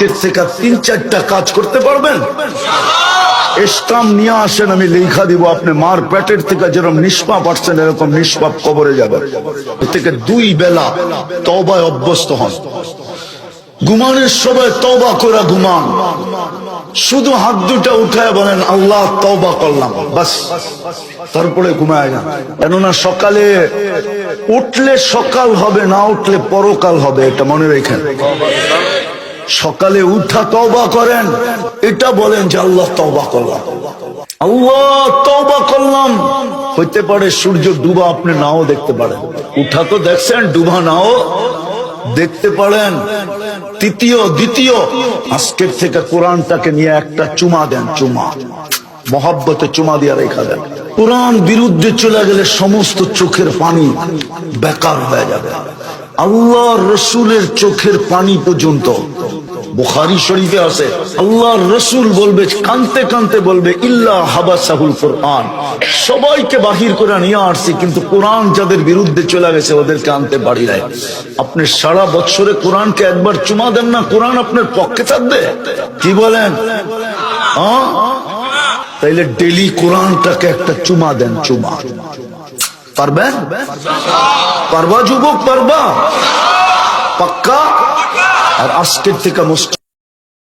আজকের থেকে তিন চারটা কাজ করতে পারবেন? এসকাম নিয়ে আসেন, আমি লেখা দিব, আপনি মার পেটের থেকে যেরকম নিষ্পাপ আসছেন, এরকম নিষ্পাপ কবরে যাবেন। থেকে দুই বেলা তবায় অভ্যস্ত হন। ঘুমানোর সময় তবা করে ঘুমান। শুধু হাত দুটা উঠায় বলেন, আল্লাহ তবা করলাম। বাস। তারপরে ঘুমায় যান কেননা সকালে উঠলে সকাল হবে, না উঠলে পরকাল হবে, এটা মনে রেখেন। সকালে উঠা তবা করেন। এটা বলেন যে আল্লাহ তবা করলাম। আল্লাহ তবা করলাম। হইতে পারে সূর্য ডুবা আপনি নাও দেখতে পারেন। উঠা তো দেখছেন, ডুবা নাও দেখতে পারেন। তৃতীয়, দ্বিতীয়, আজকের থেকে কোরআনটাকে নিয়ে একটা চুমা দেন, চুমা। মহাব্বতে চুমা দিয়া রেখা দেন। কোরআন বিরুদ্ধে চলে গেলে সমস্ত চোখের পানি বেকার হয়ে যাবে। আল্লাহ রসুলের চোখের পানি পর্যন্ত। বুখারি শরীফে আছে আল্লাহ রসুল বলবে, কানতে কানতে বলবে, ইল্লা হাবা সাহুল কোরআন সবাইকে বাহির করে নিয়ে আসছি, কিন্তু কোরআন যাদের বিরুদ্ধে চলে গেছে ওদেরকে আনতে পারি নাই। আপনি সারা বছরে কোরআনকে একবার চুমা দেন না, কোরআন আপনার পক্ষে থাকবে? কি বলেন? হ্যাঁ? তাইলে ডেলি কোরআনটাকে একটা চুমা দেন, চুমা। পারবেন পারবা যুবক, পারবা? পাক্কা? আর আজকের থেকে মুসলিম